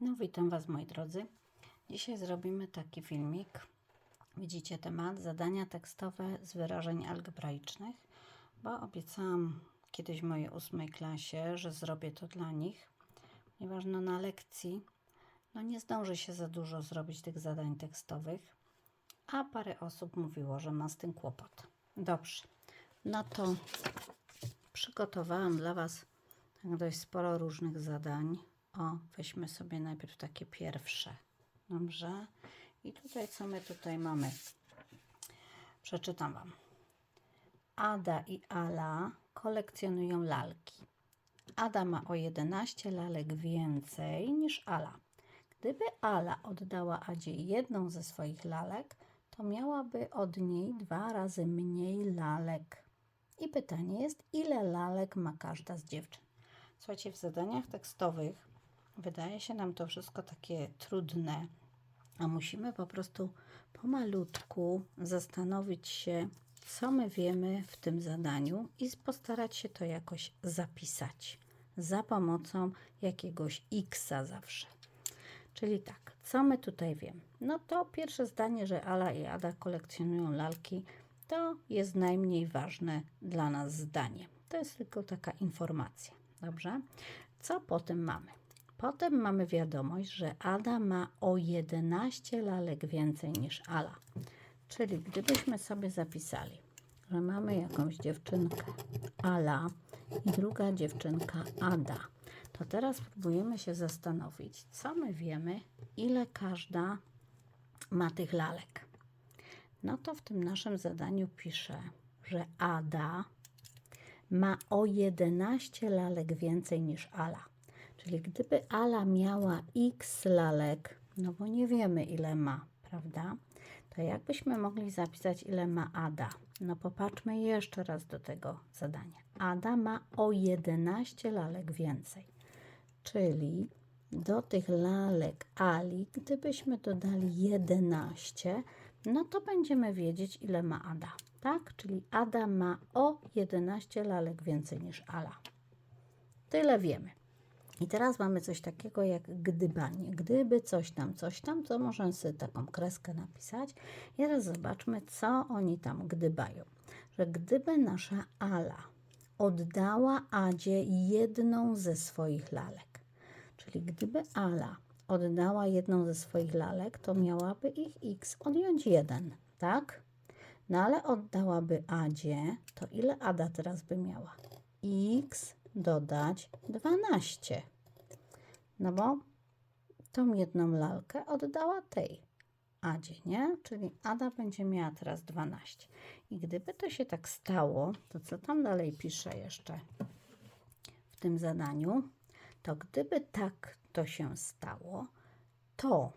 No, witam Was, moi drodzy. Dzisiaj zrobimy taki filmik. Widzicie temat zadania tekstowe z wyrażeń algebraicznych, bo obiecałam kiedyś mojej ósmej klasie, że zrobię to dla nich, ponieważ no, na lekcji no, nie zdąży się za dużo zrobić tych zadań tekstowych, a parę osób mówiło, że ma z tym kłopot. Dobrze, no to przygotowałam dla Was tak dość sporo różnych zadań. O, weźmy sobie najpierw takie pierwsze. Dobrze. I tutaj, co my tutaj mamy? Przeczytam Wam. Ada i Ala kolekcjonują lalki. Ada ma o 11 lalek więcej niż Ala. Gdyby Ala oddała Adzie jedną ze swoich lalek, to miałaby od niej dwa razy mniej lalek. I pytanie jest, ile lalek ma każda z dziewczyn? Słuchajcie, w zadaniach tekstowych wydaje się nam to wszystko takie trudne, a musimy po prostu pomalutku zastanowić się, co my wiemy w tym zadaniu i postarać się to jakoś zapisać za pomocą jakiegoś x zawsze. Czyli tak, co my tutaj wiemy? No to pierwsze zdanie, że Ala i Ada kolekcjonują lalki, to jest najmniej ważne dla nas zdanie. To jest tylko taka informacja. Dobrze? Co potem mamy? Potem mamy wiadomość, że Ada ma o 11 lalek więcej niż Ala. Czyli gdybyśmy sobie zapisali, że mamy jakąś dziewczynkę Ala i druga dziewczynka Ada, to teraz próbujemy się zastanowić, co my wiemy, ile każda ma tych lalek. No to w tym naszym zadaniu piszę, że Ada ma o 11 lalek więcej niż Ala. Czyli gdyby Ala miała x lalek, no bo nie wiemy ile ma, prawda? To jakbyśmy mogli zapisać ile ma Ada? No popatrzmy jeszcze raz do tego zadania. Ada ma o 11 lalek więcej. Czyli do tych lalek Ali, gdybyśmy dodali 11, no to będziemy wiedzieć, ile ma Ada. Tak? Czyli Ada ma o 11 lalek więcej niż Ala. Tyle wiemy. I teraz mamy coś takiego jak gdybanie. Gdyby coś tam, coś tam, to możemy sobie taką kreskę napisać. I teraz zobaczmy, co oni tam gdybają. Że gdyby nasza Ala oddała Adzie jedną ze swoich lalek, czyli gdyby Ala oddała jedną ze swoich lalek, to miałaby ich x odjąć jeden, tak? No ale oddałaby Adzie, to ile Ada teraz by miała? X dodać 12. No bo tą jedną lalkę oddała tej Adzie, nie? Czyli Ada będzie miała teraz 12. I gdyby to się tak stało, to co tam dalej pisze jeszcze w tym zadaniu? To gdyby tak to się stało, to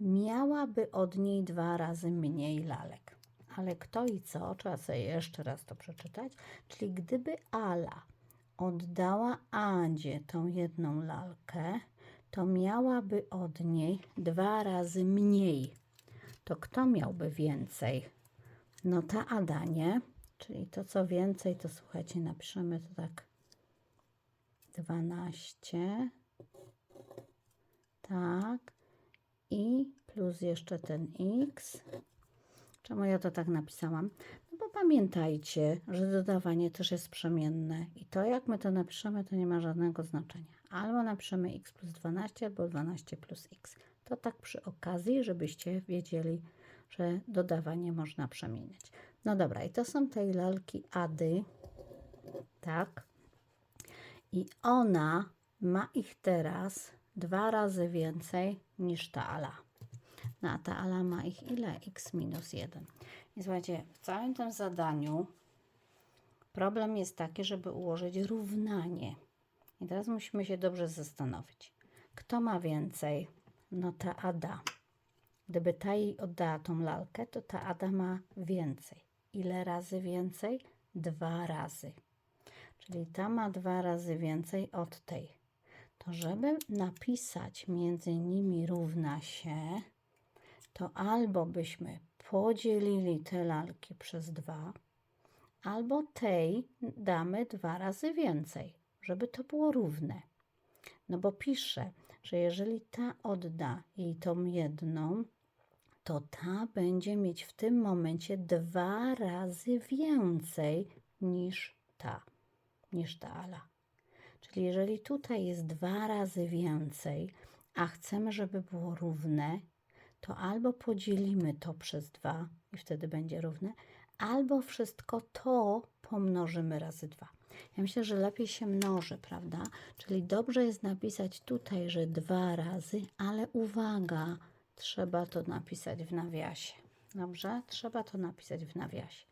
miałaby od niej dwa razy mniej lalek. Ale kto i co? Trzeba sobie jeszcze raz to przeczytać. Czyli gdyby Ala oddała Adzie tą jedną lalkę, to miałaby od niej dwa razy mniej. To kto miałby więcej? No ta Ada, nie? Czyli to co więcej, to słuchajcie, napiszemy to tak 12. Tak. I plus jeszcze ten x. Czemu ja to tak napisałam? Pamiętajcie, że dodawanie też jest przemienne i to jak my to napiszemy, to nie ma żadnego znaczenia. Albo napiszemy x plus 12, albo 12 plus x. To tak przy okazji, żebyście wiedzieli, że dodawanie można przemieniać. No dobra, i to są te lalki Ady, tak? I ona ma ich teraz dwa razy więcej niż ta Ala. No a ta Ala ma ich ile? x minus 1. I słuchajcie, w całym tym zadaniu problem jest taki, żeby ułożyć równanie. I teraz musimy się dobrze zastanowić. Kto ma więcej? No ta Ada. Gdyby ta jej oddała tą lalkę, to ta Ada ma więcej. Ile razy więcej? Dwa razy. Czyli ta ma dwa razy więcej od tej. To żeby napisać między nimi równa się, to albo byśmy podzielili te lalki przez dwa, albo tej damy dwa razy więcej, żeby to było równe. No bo pisze, że jeżeli ta odda jej tą jedną, to ta będzie mieć w tym momencie dwa razy więcej niż ta, niż ta ala. Czyli jeżeli tutaj jest dwa razy więcej, a chcemy, żeby było równe, to albo podzielimy to przez dwa i wtedy będzie równe, albo wszystko to pomnożymy razy dwa. Ja myślę, że lepiej się mnoży, prawda? Czyli dobrze jest napisać tutaj, że dwa razy, ale uwaga, trzeba to napisać w nawiasie. Dobrze? Trzeba to napisać w nawiasie.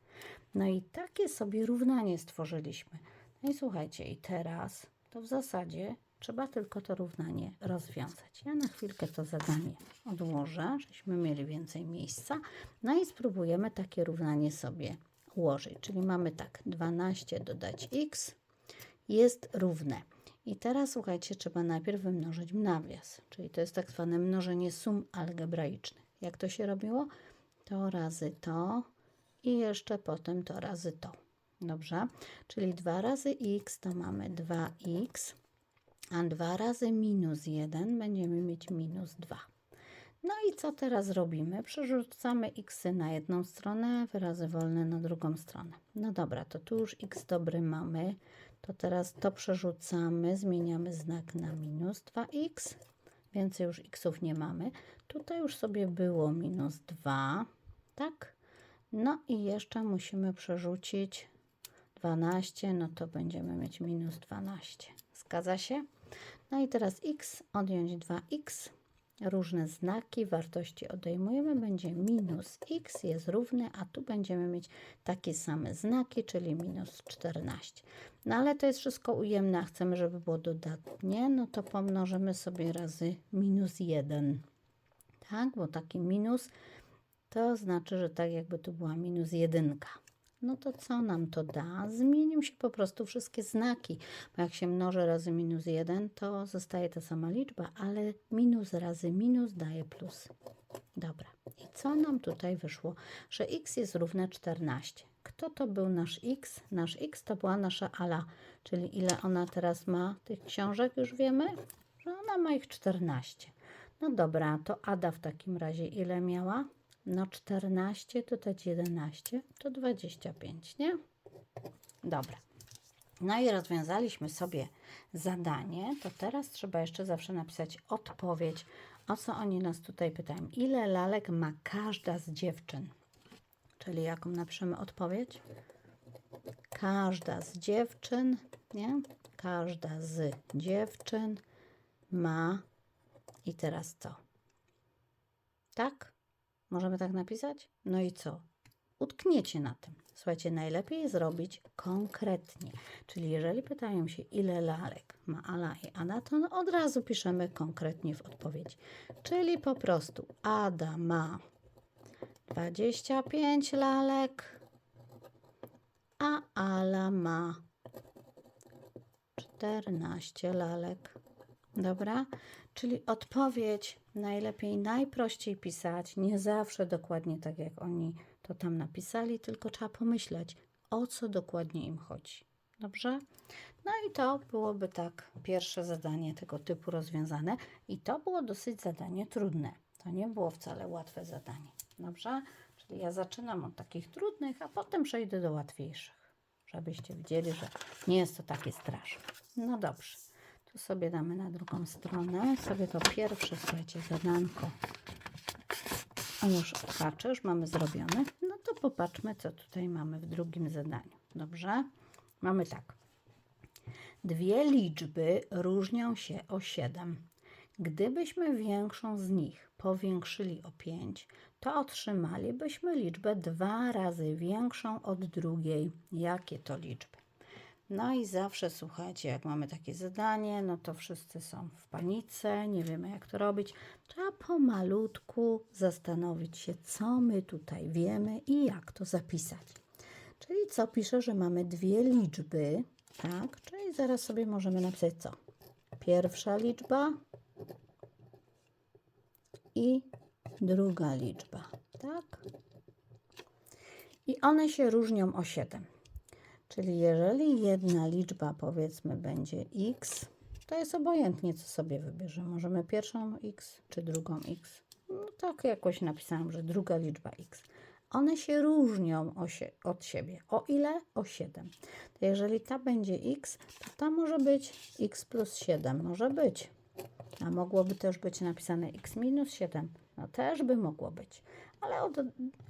No i takie sobie równanie stworzyliśmy. No i słuchajcie, i teraz to w zasadzie trzeba tylko to równanie rozwiązać. Ja na chwilkę to zadanie odłożę, żeśmy mieli więcej miejsca. No i spróbujemy takie równanie sobie ułożyć. Czyli mamy tak, 12 dodać x jest równe. I teraz słuchajcie, trzeba najpierw wymnożyć nawias, czyli to jest tak zwane mnożenie sum algebraicznych. Jak to się robiło? To razy to i jeszcze potem to razy to. Dobrze? Czyli 2 razy x to mamy 2x, a 2 razy minus 1 będziemy mieć minus 2. No i co teraz robimy? Przerzucamy x na jedną stronę, wyrazy wolne na drugą stronę. No dobra, to tu już x dobry mamy. To teraz to przerzucamy, zmieniamy znak na minus 2x. Więcej już xów nie mamy. Tutaj już sobie było minus 2, tak? No i jeszcze musimy przerzucić 12, no to będziemy mieć minus 12. Zgadza się? No i teraz x odjąć 2x różne znaki, wartości odejmujemy, będzie minus x jest równy, a tu będziemy mieć takie same znaki, czyli minus 14. No ale to jest wszystko ujemne, a chcemy, żeby było dodatnie, no to pomnożymy sobie razy minus 1. Tak, bo taki minus to znaczy, że tak jakby tu była minus jedynka. No to co nam to da? Zmienią się po prostu wszystkie znaki, bo jak się mnoży razy minus 1, to zostaje ta sama liczba, ale minus razy minus daje plus. Dobra, i co nam tutaj wyszło? Że x jest równe 14. Kto to był nasz x? Nasz x to była nasza Ala, czyli ile ona teraz ma tych książek, już wiemy, że ona ma ich 14. No dobra, to Ada w takim razie ile miała? No 14 dodać 11 to 25, nie? Dobra. No i rozwiązaliśmy sobie zadanie, to teraz trzeba jeszcze zawsze napisać odpowiedź. O co oni nas tutaj pytają? Ile lalek ma każda z dziewczyn? Czyli jaką napiszemy odpowiedź? Każda z dziewczyn, nie? Każda z dziewczyn ma i teraz co? Tak? Możemy tak napisać? No i co? Utkniecie na tym. Słuchajcie, najlepiej zrobić konkretnie. Czyli jeżeli pytają się, ile lalek ma Ala i Ada, to no od razu piszemy konkretnie w odpowiedzi. Czyli po prostu Ada ma 25 lalek, a Ala ma 14 lalek. Dobra? Czyli odpowiedź najlepiej, najprościej pisać, nie zawsze dokładnie tak, jak oni to tam napisali, tylko trzeba pomyśleć, o co dokładnie im chodzi. Dobrze? No i to byłoby tak pierwsze zadanie tego typu rozwiązane i to było dosyć zadanie trudne. To nie było wcale łatwe zadanie. Dobrze? Czyli ja zaczynam od takich trudnych, a potem przejdę do łatwiejszych, żebyście widzieli, że nie jest to takie straszne. No dobrze. Tu sobie damy na drugą stronę. Sobie to pierwsze, słuchajcie, zadanko. A już odhaczę, już mamy zrobione. No to popatrzmy, co tutaj mamy w drugim zadaniu. Dobrze? Mamy tak. Dwie liczby różnią się o 7. Gdybyśmy większą z nich powiększyli o 5, to otrzymalibyśmy liczbę dwa razy większą od drugiej. Jakie to liczby? No i zawsze słuchajcie, jak mamy takie zadanie, no to wszyscy są w panice, nie wiemy jak to robić. Trzeba pomalutku zastanowić się, co my tutaj wiemy i jak to zapisać. Czyli co pisze, że mamy dwie liczby, tak? Czyli zaraz sobie możemy napisać co? Pierwsza liczba i druga liczba, tak? I one się różnią o 7. Czyli jeżeli jedna liczba powiedzmy będzie x, To jest obojętnie, co sobie wybierzemy. Możemy pierwszą x czy drugą x. No tak jakoś napisałam, że druga liczba x. One się różnią od siebie. O ile? O 7. To jeżeli ta będzie x, to ta może być x plus 7. Może być. A mogłoby też być napisane x minus 7. No też by mogło być. Ale od,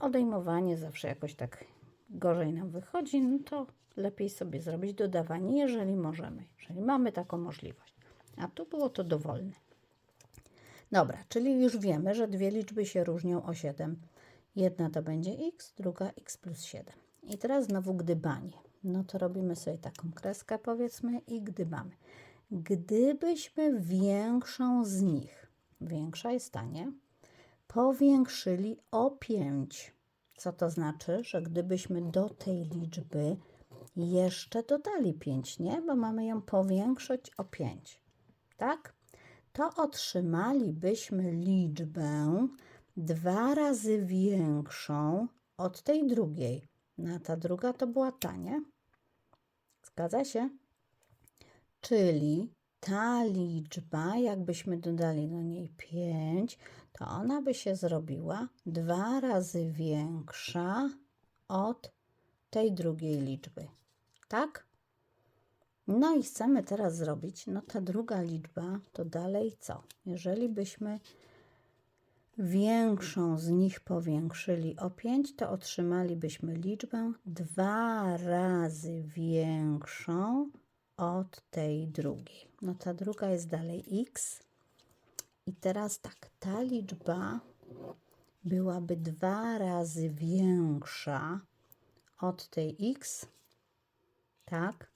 odejmowanie zawsze jakoś tak gorzej nam wychodzi, no to lepiej sobie zrobić dodawanie, jeżeli możemy, jeżeli mamy taką możliwość. A tu było to dowolne. Dobra, czyli już wiemy, że dwie liczby się różnią o 7. Jedna to będzie x, druga x plus 7. I teraz znowu gdybanie. No to robimy sobie taką kreskę powiedzmy i gdybamy. Gdybyśmy większą z nich, większa jest ta, nie? Powiększyli o 5. Co to znaczy? Że gdybyśmy do tej liczby jeszcze dodali 5, nie? Bo mamy ją powiększyć o 5. Tak? To otrzymalibyśmy liczbę dwa razy większą od tej drugiej. No ta druga to była ta, nie? Zgadza się? Czyli ta liczba, jakbyśmy dodali do niej 5, to ona by się zrobiła dwa razy większa od tej drugiej liczby. Tak? No i chcemy teraz zrobić, no ta druga liczba to dalej co? Jeżeli byśmy większą z nich powiększyli o 5, to otrzymalibyśmy liczbę dwa razy większą od tej drugiej. No ta druga jest dalej x. I teraz tak, ta liczba byłaby dwa razy większa od tej x, tak?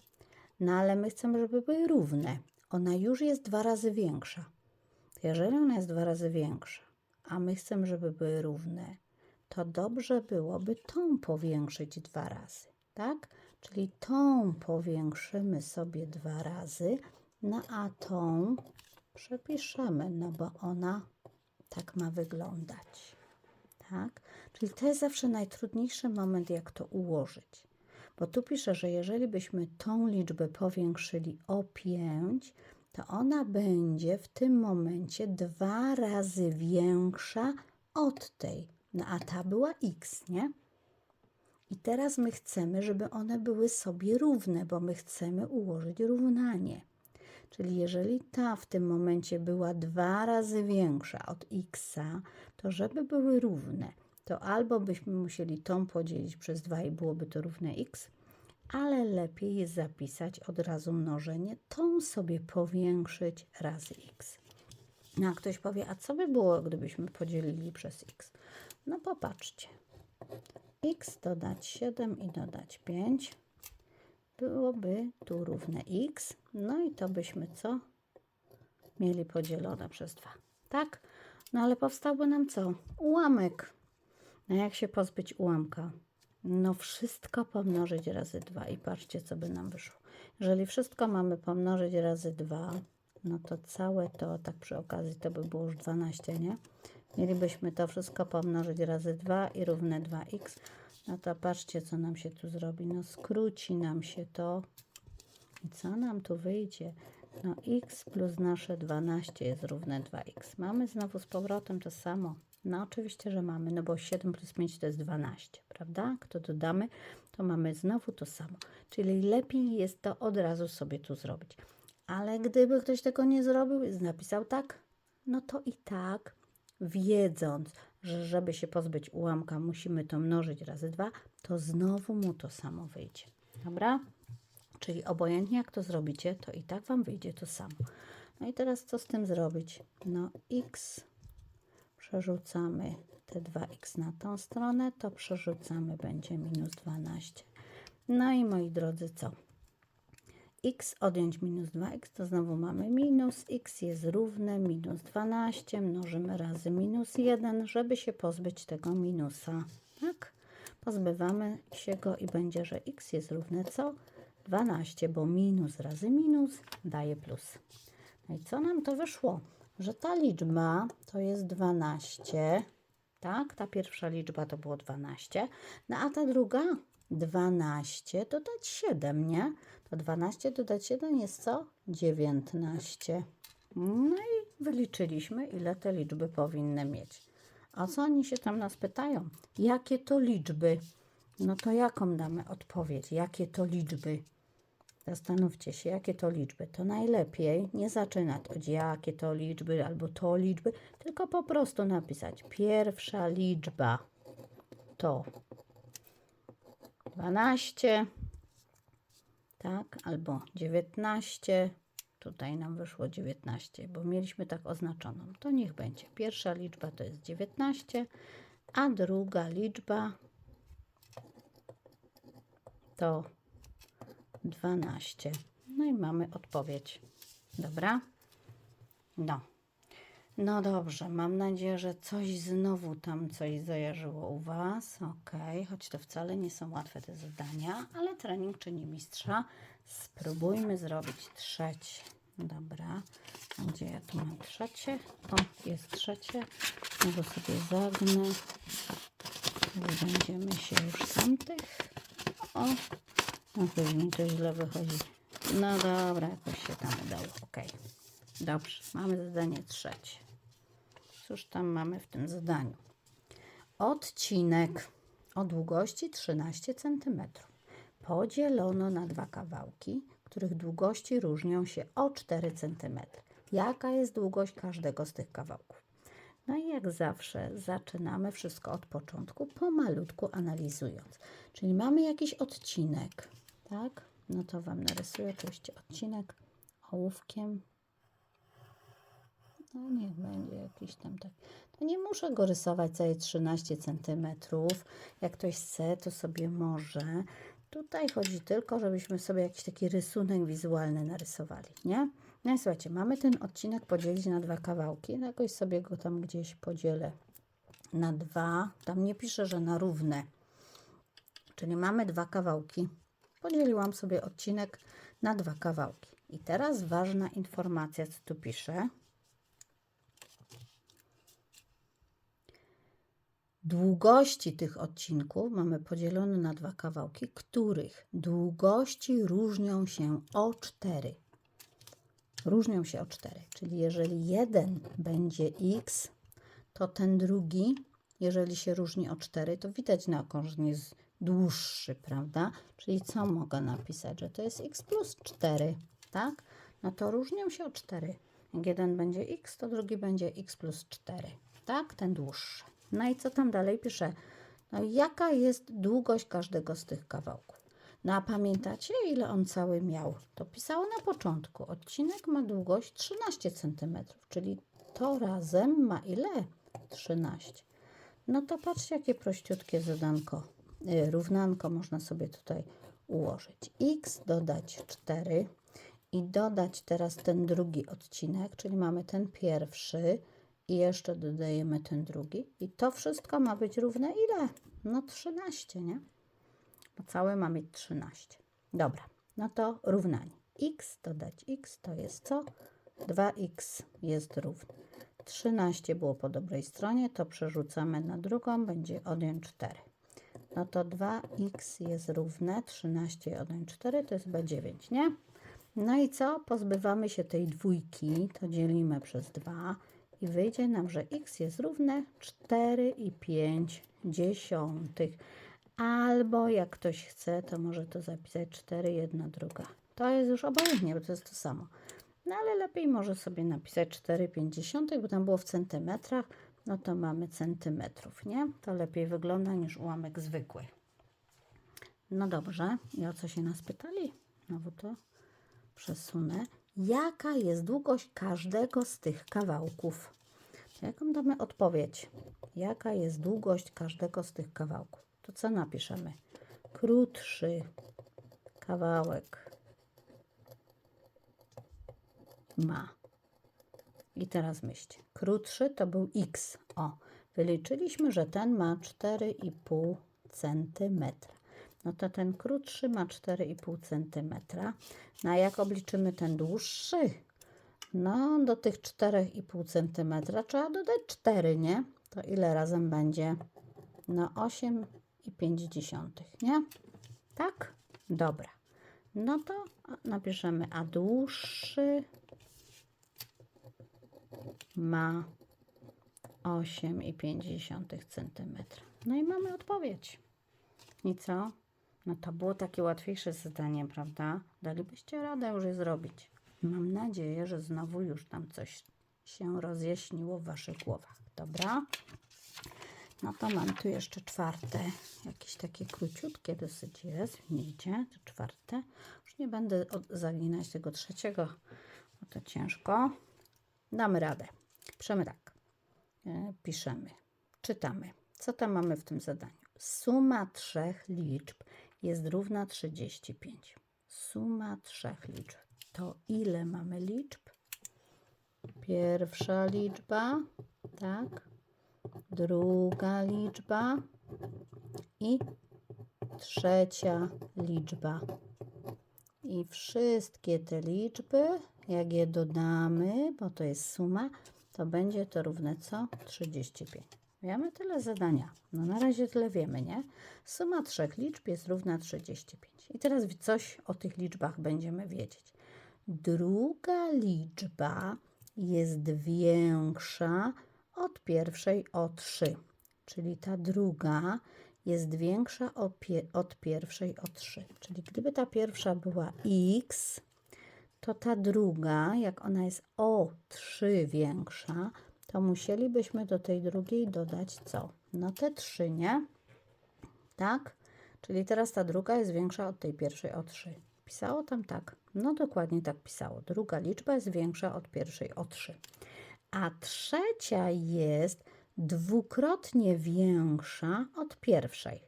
No ale my chcemy, żeby były równe. Ona już jest dwa razy większa. Jeżeli ona jest dwa razy większa, a my chcemy, żeby były równe, to dobrze byłoby tą powiększyć dwa razy, tak? Czyli tą powiększymy sobie dwa razy, no a tą przepiszemy, no bo ona tak ma wyglądać, tak? Czyli to jest zawsze najtrudniejszy moment, jak to ułożyć. Bo tu piszę, że jeżeli byśmy tą liczbę powiększyli o 5, to ona będzie w tym momencie dwa razy większa od tej. No a ta była x, nie? I teraz my chcemy, żeby one były sobie równe, bo my chcemy ułożyć równanie. Czyli jeżeli ta w tym momencie była dwa razy większa od x, to żeby były równe, to albo byśmy musieli tą podzielić przez 2 i byłoby to równe x, ale lepiej jest zapisać od razu mnożenie, tą sobie powiększyć razy x. No a ktoś powie, a co by było, gdybyśmy podzielili przez x? No popatrzcie. x dodać 7 i dodać 5 byłoby tu równe x. No i to byśmy co? Mieli podzielone przez 2. Tak? No ale powstałby nam co? Ułamek. No jak się pozbyć ułamka? No wszystko pomnożyć razy 2 i patrzcie, co by nam wyszło. Jeżeli wszystko mamy pomnożyć razy 2, no to całe to, tak przy okazji, to by było już 12, nie? Mielibyśmy to wszystko pomnożyć razy 2 i równe 2x. No to patrzcie, co nam się tu zrobi. No skróci nam się to. I co nam tu wyjdzie? No x plus nasze 12 jest równe 2x. Mamy znowu z powrotem to samo. No oczywiście, że mamy, no bo 7 plus 5 to jest 12, prawda? Kto dodamy, to mamy znowu to samo. Czyli lepiej jest to od razu sobie tu zrobić. Ale gdyby ktoś tego nie zrobił napisał tak, no to i tak, wiedząc, że żeby się pozbyć ułamka musimy to mnożyć razy 2, to znowu mu to samo wyjdzie. Dobra? Czyli obojętnie jak to zrobicie, to i tak Wam wyjdzie to samo. No i teraz co z tym zrobić? No x przerzucamy te 2x na tą stronę, to przerzucamy, będzie minus 12. No i moi drodzy, co? X odjąć minus 2x, to znowu mamy minus, x jest równe minus 12, mnożymy razy minus 1, żeby się pozbyć tego minusa. Tak? Pozbywamy się go i będzie, że x jest równe co? 12, bo minus razy minus daje plus. No i co nam to wyszło? Że ta liczba to jest 12, tak? Ta pierwsza liczba to było 12, no a ta druga 12 dodać 7, nie? To 12 dodać 1 jest co? 19. No i wyliczyliśmy, ile te liczby powinny mieć. A co oni się tam nas pytają? Jakie to liczby? No to jaką damy odpowiedź? Jakie to liczby? Zastanówcie się, jakie to liczby. To najlepiej nie zaczynać od jakie to liczby albo to liczby, tylko po prostu napisać pierwsza liczba to 12, tak, albo 19. Tutaj nam wyszło 19, bo mieliśmy tak oznaczoną. To niech będzie. Pierwsza liczba to jest 19, a druga liczba to 12. No i mamy odpowiedź. Dobra? No. No dobrze, mam nadzieję, że coś znowu tam coś zajarzyło u Was. Ok, choć to wcale nie są łatwe te zadania, ale trening czyni mistrza. Spróbujmy zrobić trzecie. Dobra, gdzie ja tu mam trzecie? O, jest trzecie. Go sobie zagnę. Będziemy się już tamtych. O, no to mi to źle wychodzi. No dobra, jakoś się tam udało. Ok. Dobrze, mamy zadanie trzecie. Cóż tam mamy w tym zadaniu? Odcinek o długości 13 cm podzielono na dwa kawałki, których długości różnią się o 4 cm. Jaka jest długość każdego z tych kawałków? No i jak zawsze zaczynamy wszystko od początku, pomalutku analizując. Czyli mamy jakiś odcinek, tak? No to Wam narysuję oczywiście odcinek ołówkiem. No niech będzie jakiś tam tak. To nie muszę go rysować całe 13 cm. Jak ktoś chce, to sobie może. Tutaj chodzi tylko, żebyśmy sobie jakiś taki rysunek wizualny narysowali, nie? No i słuchajcie, mamy ten odcinek podzielić na dwa kawałki. No jakoś sobie go tam gdzieś podzielę na dwa. Tam nie piszę, że na równe. Czyli mamy dwa kawałki. Podzieliłam sobie odcinek na dwa kawałki. I teraz ważna informacja, co tu piszę. Długości tych odcinków mamy podzielone na dwa kawałki, których długości różnią się o 4. Różnią się o 4, czyli jeżeli jeden będzie x, to ten drugi, jeżeli się różni o 4, to widać na że jest dłuższy, prawda? Czyli co mogę napisać, że to jest x plus 4, tak? No to różnią się o 4. Jak jeden będzie x, to drugi będzie x plus 4, tak? Ten dłuższy. No i co tam dalej pisze? No jaka jest długość każdego z tych kawałków? No a pamiętacie, ile on cały miał? To pisało na początku. Odcinek ma długość 13 cm, czyli to razem ma ile? 13. No to patrzcie, jakie prościutkie zadanko, yy, równanko można sobie tutaj ułożyć. x dodać 4 i dodać teraz ten drugi odcinek, czyli mamy ten pierwszy, i jeszcze dodajemy ten drugi. I to wszystko ma być równe ile? No 13, nie? Bo całe ma mieć 13. Dobra, no to równanie. x dodać x to jest co? 2x jest równe. 13 było po dobrej stronie, to przerzucamy na drugą, będzie odjąć 4. No to 2x jest równe, 13 odjąć 4 to jest b9, nie? No i co? Pozbywamy się tej dwójki, to dzielimy przez 2 i wyjdzie nam, że x jest równe 4,5 dziesiątych. Albo jak ktoś chce, to może to zapisać 4, jedna druga. To jest już obojętnie, bo to jest to samo. No ale lepiej może sobie napisać 4,5, bo tam było w centymetrach, no to mamy centymetrów, nie? To lepiej wygląda niż ułamek zwykły. No dobrze, i o co się nas pytali? Znowu to przesunę jaka jest długość każdego z tych kawałków. Jaką damy odpowiedź? Jaka jest długość każdego z tych kawałków? To co napiszemy? Krótszy kawałek ma. I teraz myślcie. Krótszy to był x. O, wyliczyliśmy, że ten ma 4,5 centymetra no to ten krótszy ma 4,5 cm. No a jak obliczymy ten dłuższy? No do tych 4,5 cm trzeba dodać 4, nie? To ile razem będzie? No 8,5, nie? Tak? Dobra. No to napiszemy, a dłuższy ma 8,5 cm. No i mamy odpowiedź. I co? No to było takie łatwiejsze zadanie, prawda? Dalibyście radę już je zrobić. Mam nadzieję, że znowu już tam coś się rozjaśniło w waszych głowach. Dobra? No to mam tu jeszcze czwarte, jakieś takie króciutkie dosyć jest, widzicie, to czwarte. Już nie będę zaginać tego trzeciego, bo to ciężko. Damy radę. Piszemy tak, e, piszemy, czytamy. Co tam mamy w tym zadaniu? Suma trzech liczb jest równa 35. Suma trzech liczb. To ile mamy liczb? Pierwsza liczba, tak? druga liczba i trzecia liczba. I wszystkie te liczby, jak je dodamy, bo to jest suma, to będzie to równe co? 35. Wiemy tyle zadania. No na razie tyle wiemy, nie? Suma trzech liczb jest równa 35. I teraz coś o tych liczbach będziemy wiedzieć. Druga liczba jest większa od pierwszej o 3, czyli ta druga jest większa od pierwszej o 3. Czyli gdyby ta pierwsza była x, to ta druga, jak ona jest o 3 większa, to musielibyśmy do tej drugiej dodać co? No te 3, nie? Tak? Czyli teraz ta druga jest większa od tej pierwszej o 3. Pisało tam tak. No dokładnie tak pisało. Druga liczba jest większa od pierwszej o 3. A trzecia jest dwukrotnie większa od pierwszej.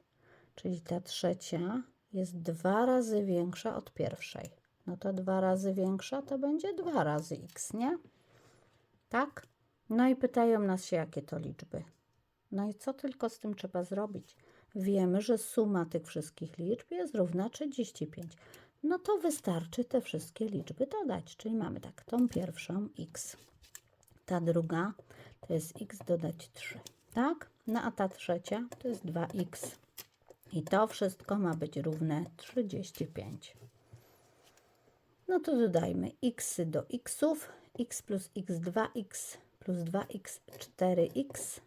Czyli ta trzecia jest dwa razy większa od pierwszej. No to dwa razy większa to będzie dwa razy x, nie? Tak? No i pytają nas się, jakie to liczby. No i co tylko z tym trzeba zrobić? Wiemy, że suma tych wszystkich liczb jest równa 35. No to wystarczy te wszystkie liczby dodać. Czyli mamy tak, tą pierwszą x, ta druga to jest x dodać 3, tak? No a ta trzecia to jest 2x. I to wszystko ma być równe 35. No to dodajmy x do xów, x plus x2x plus 2x 4x.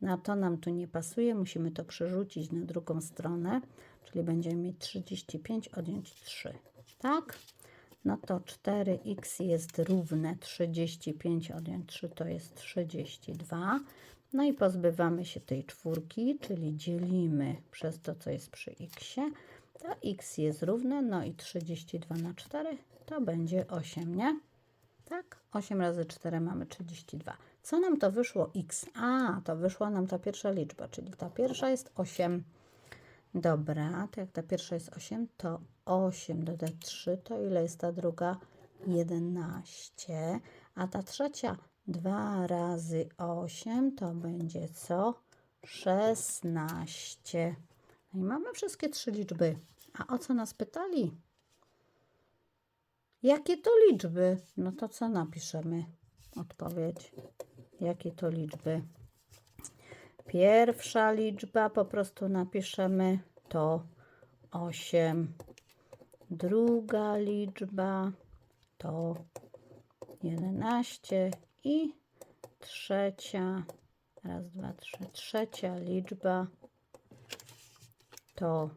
Na to nam tu nie pasuje, musimy to przerzucić na drugą stronę, czyli będziemy mieć 35 odjąć 3, tak? No to 4x jest równe 35 odjąć 3 to jest 32. No i pozbywamy się tej czwórki, czyli dzielimy przez to, co jest przy x. To x jest równe, no i 32 na 4 to będzie 8, nie? Tak? 8 razy 4 mamy 32. Co nam to wyszło x? A, to wyszła nam ta pierwsza liczba, czyli ta pierwsza jest 8. Dobra, to jak ta pierwsza jest 8, to 8 dodać 3, to ile jest ta druga? 11. A ta trzecia 2 razy 8 to będzie co? 16. No i mamy wszystkie trzy liczby. A o co nas pytali? Jakie to liczby? No to co napiszemy? Odpowiedź. Jakie to liczby? Pierwsza liczba po prostu napiszemy to 8. Druga liczba to 11 i trzecia, raz, dwa, trzy, trzecia liczba to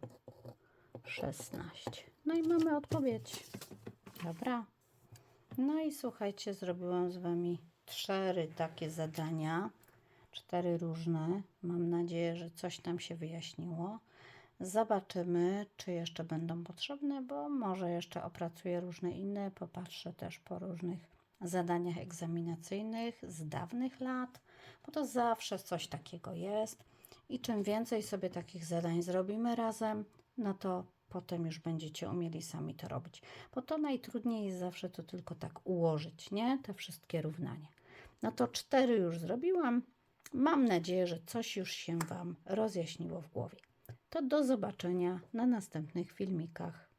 16. No i mamy odpowiedź. Dobra. No i słuchajcie, zrobiłam z Wami cztery takie zadania, cztery różne. Mam nadzieję, że coś tam się wyjaśniło. Zobaczymy, czy jeszcze będą potrzebne, bo może jeszcze opracuję różne inne, popatrzę też po różnych zadaniach egzaminacyjnych z dawnych lat, bo to zawsze coś takiego jest. I czym więcej sobie takich zadań zrobimy razem, no to potem już będziecie umieli sami to robić. Bo to najtrudniej jest zawsze to tylko tak ułożyć, nie? Te wszystkie równania. No to cztery już zrobiłam. Mam nadzieję, że coś już się Wam rozjaśniło w głowie. To do zobaczenia na następnych filmikach.